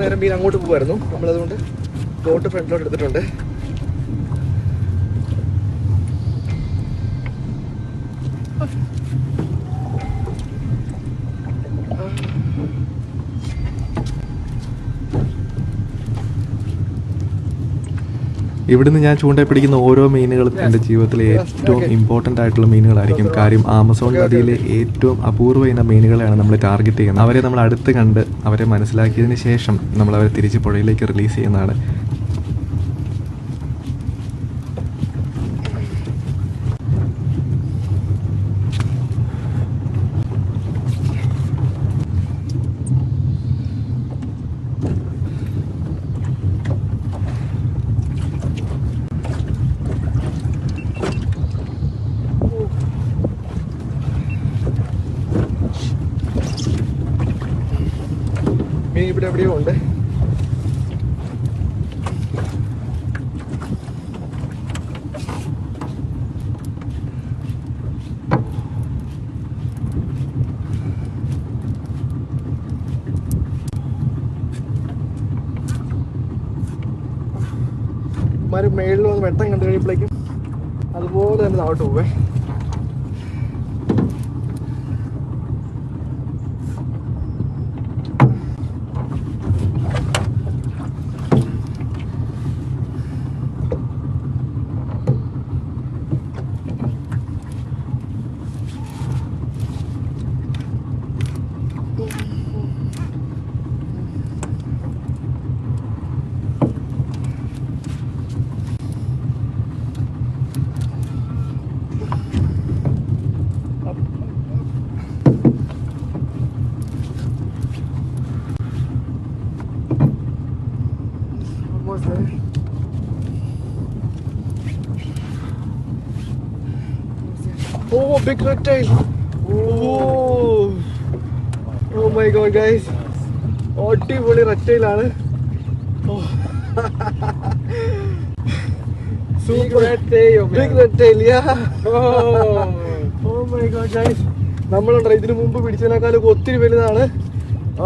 നേരം മീൻ അങ്ങോട്ട് പോകുമായിരുന്നു നമ്മളതുകൊണ്ട് ബോട്ട് ഫ്രണ്ടിലോട്ട് എടുത്തിട്ടുണ്ട്. ഇവിടുന്ന് ഞാൻ ചൂണ്ടയിൽ പിടിക്കുന്ന ഓരോ മീനുകളും എന്റെ ജീവിതത്തിലെ ഏറ്റവും ഇമ്പോർട്ടന്റ് ആയിട്ടുള്ള മീനുകളായിരിക്കും. കാര്യം ആമസോൺ നദിയിലെ ഏറ്റവും അപൂർവ ഇന മീനുകളെയാണ് നമ്മൾ ടാർഗറ്റ് ചെയ്യുന്നത്. അവരെ നമ്മൾ അടുത്ത് കണ്ട് അവരെ മനസ്സിലാക്കിയതിന് ശേഷം നമ്മൾ അവരെ തിരിച്ച് പുഴയിലേക്ക് റിലീസ് ചെയ്യുന്നതാണ്. മീൻ ഇവിടെ എവിടെയോ ഉണ്ട്. മരം മേളിൽ വന്ന് വെട്ടം കണ്ടു കഴിയുമ്പോഴേക്കും അതുപോലെ തന്നെ താഴോട്ട് പോവേ. Oh, big reptile. Oh. Oh my god, guys. അടിപൊളി. Oh guys. നമ്മളുണ്ടോ ഇതിനു മുമ്പ് പിടിച്ചതിനേക്കാളും ഒത്തിരി വലുതാണ്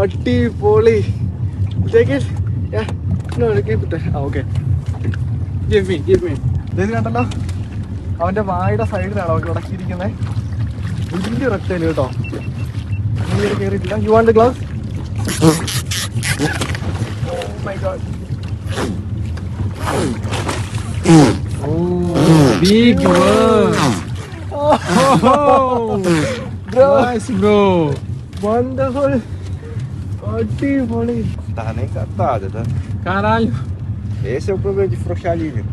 അടിപൊളി. Ah. ഇത് കണ്ടല്ലോ അവന്റെ വായുടെ സൈഡിലാണ് അവൻ ഉടക്കിയിരിക്കുന്നത് വലിയ റെക്ടൈൽ കേട്ടോ നീ ഇത് കേറിയിട്ടില്ല you want gloves my god Big one. Bro Nice, bro. Wonderful അടിപൊളി Tá nem encantada, tá? Caralho. Esse é o problema de frouxalinha.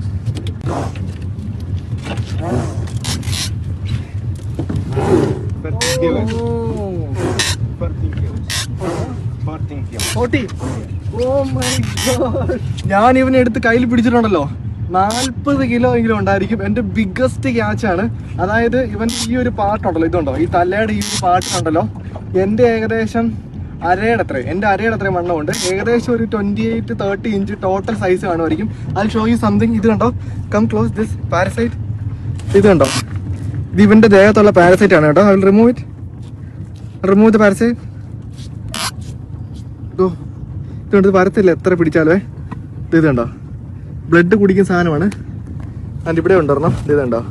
Fourteen ഞാൻ ഇവനെ എടുത്ത് കയ്യിൽ പിടിച്ചിട്ടുണ്ടല്ലോ. നാൽപ്പത് കിലോ എങ്കിലും ഉണ്ടായിരിക്കും എന്റെ ബിഗ്ഗസ്റ്റ് ക്യാച്ച് ആണ്. അതായത് ഇവൻ ഈ ഒരു പാട്ടുണ്ടല്ലോ ഇതുണ്ടോ ഈ തലയുടെ ഈ ഒരു പാട്ടുണ്ടല്ലോ എന്റെ ഏകദേശം അരയുടെ അത്രയും എന്റെ അരയുടെ അത്രയും വണ്ണമുണ്ട്. ഏകദേശം ഒരു twenty eight thirty inch total size കാണുമായിരിക്കും. ഐ ഷോ യു സംതിങ് ഇത് കണ്ടോ? കം ക്ലോസ് ദിസ് പാരസൈറ്റ് ഇത് കണ്ടോ? ഇത് ഇവന്റെ ദേഹത്തുള്ള പാരസൈറ്റ് ആണ് കേട്ടോ. Remove it remove the parasite ഇതോ ഇതുകൊണ്ട് ഇത് വരത്തില്ല. എത്ര പിടിച്ചാലേ. ഇത് കണ്ടോ? ബ്ലഡ് കുടിക്കുന്ന സാധനമാണ്. അതിന്റെ ഇവിടെ ഉണ്ടൊരെണ്ണം ഇത് കണ്ടോ?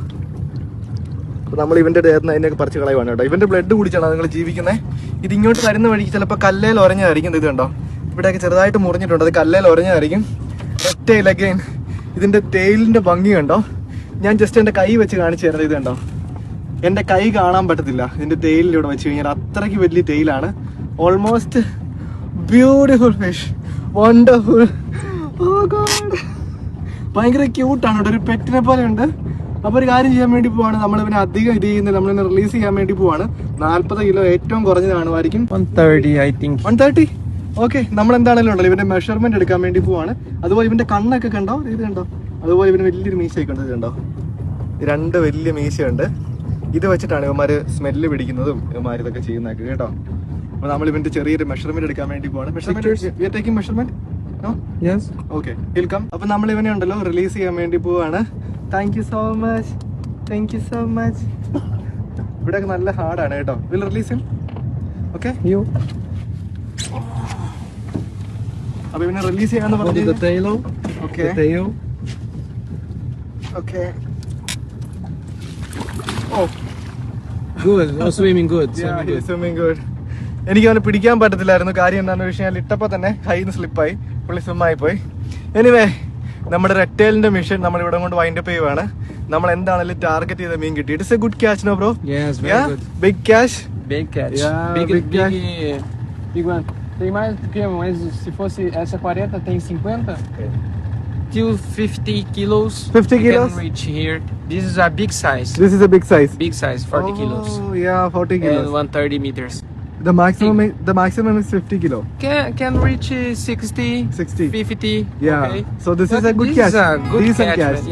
നമ്മൾ ഇവന്റെ ദേഹത്ത് നിന്ന് അതിനൊക്കെ പറിച്ച് കളയുവാണ് കേട്ടോ. ഇവന്റെ ബ്ലഡ് കുടിച്ചാണ് നിങ്ങൾ ജീവിക്കുന്നത് ഇത് ഇങ്ങോട്ട് വരുന്ന വഴിക്ക് ചിലപ്പോൾ കല്ലേൽ ഉറഞ്ഞതായിരിക്കും ഇത് കണ്ടോ? ഇവിടെയൊക്കെ ചെറുതായിട്ട് മുറിഞ്ഞിട്ടുണ്ട്. അത് കല്ലേൽ ഉറഞ്ഞതായിരിക്കും ഒറ്റയിൽ അഗൈൻ ഇതിന്റെ ഭംഗി കണ്ടോ? ഞാൻ ജസ്റ്റ് എന്റെ കൈ വെച്ച് കാണിച്ചു തരുന്നത് ഇത് കണ്ടോ? എന്റെ കൈ കാണാൻ പറ്റത്തില്ല. ഇതിന്റെ തേയിലൂടെ വെച്ച് കഴിഞ്ഞാൽ അത്രയ്ക്ക് വലിയ തേയിലാണ്. ഓൾമോസ്റ്റ് ബ്യൂട്ടിഫുൾ ഫിഷ് വണ്ടർഫുൾ ഭയങ്കര ക്യൂട്ടാണ് കേട്ടോ. ഒരു പെറ്റിനെ പോലെ ഉണ്ട്. അപ്പൊ ഒരു കാര്യം ചെയ്യാൻ വേണ്ടി പോവാണ്. നമ്മൾ ഇവനെ അധികം ഇത് ചെയ്യുന്നത് നമ്മളിനെ റിലീസ് ചെയ്യാൻ വേണ്ടി പോവാണ്. നാല്പത് കിലോ ഏറ്റവും കുറഞ്ഞത് കാണുമായിരിക്കും. 130, I think one thirty okay നമ്മൾ എന്താണെങ്കിലും ഉണ്ടല്ലോ. ഇവന്റെ മെഷർമെന്റ് എടുക്കാൻ വേണ്ടി പോവാണ്. അതുപോലെ ഇവന്റെ കണ്ണൊക്കെ കണ്ടോ? ഇത് കണ്ടോ? അതുപോലെ ഇവന് വലിയൊരു മീശയൊക്കെ ഉണ്ട് ഇതുണ്ടോ രണ്ട് വലിയ മീശയുണ്ട്. ഇത് വെച്ചിട്ടാണ് ഇവന്മാര് സ്മെല്ല് പിടിക്കുന്നതും ഇവന്മാർ ഇതൊക്കെ ചെയ്യുന്നതൊക്കെ കേട്ടോ. അപ്പൊ നമ്മൾ ഇവന്റെ ചെറിയൊരു മെഷർമെന്റ് എടുക്കാൻ വേണ്ടി പോവാണ്. Measurement measurement Yes. Okay welcome അപ്പൊ നമ്മൾ ഇവനെ ഉണ്ടല്ലോ റിലീസ് ചെയ്യാൻ വേണ്ടി പോവാണ്. Thank you so much thank you so much ഇവിടെ നല്ല ഹാർഡാണ് കേട്ടോ. Will release okay. അപ്പൊ ഇവനെ റിലീസ് ചെയ്യാന്ന് പറഞ്ഞു okay oh Good. Oh, swimming good. Swimming good. swimming good. എനിക്ക് അവനെ പിടിക്കാൻ പറ്റത്തില്ലായിരുന്നു കാര്യം എന്താണെന്ന് വെച്ച് കഴിഞ്ഞാൽ ഇട്ടപ്പോൾ തന്നെ കയ്യിൽ നിന്ന് സ്ലിപ്പായി പുള്ളി സ്വിമ്മായി പോയി എനിവേ നമ്മുടെ റെറ്റേലിന്റെ മിഷൻ നമ്മൾ ഇവിടെ കൊണ്ട് വൈൻഡ് അപ്പ് ചെയ്യുവാണ് നമ്മൾ എന്താണെങ്കിലും ടാർഗറ്റ് ചെയ്ത മീൻ കിട്ടി it's a good catch no bro Yes, very good. Big cash Big catch. Yeah, big, big big, catch. big one. Tem mais do que, mas se fosse essa 40, tem 50. till 50 kilos. 50 you kilos? can reach here. This is a big size. This is a big size. Big size, 40 oh, kilos. Oh yeah, 40 kilos. And 130 meters. The maximum, the maximum is 50 kilo. Can can reach uh, 60, 60, 50. Yeah. Okay. So this but is a good this catch. Is a good Decent catch. catch. Yeah.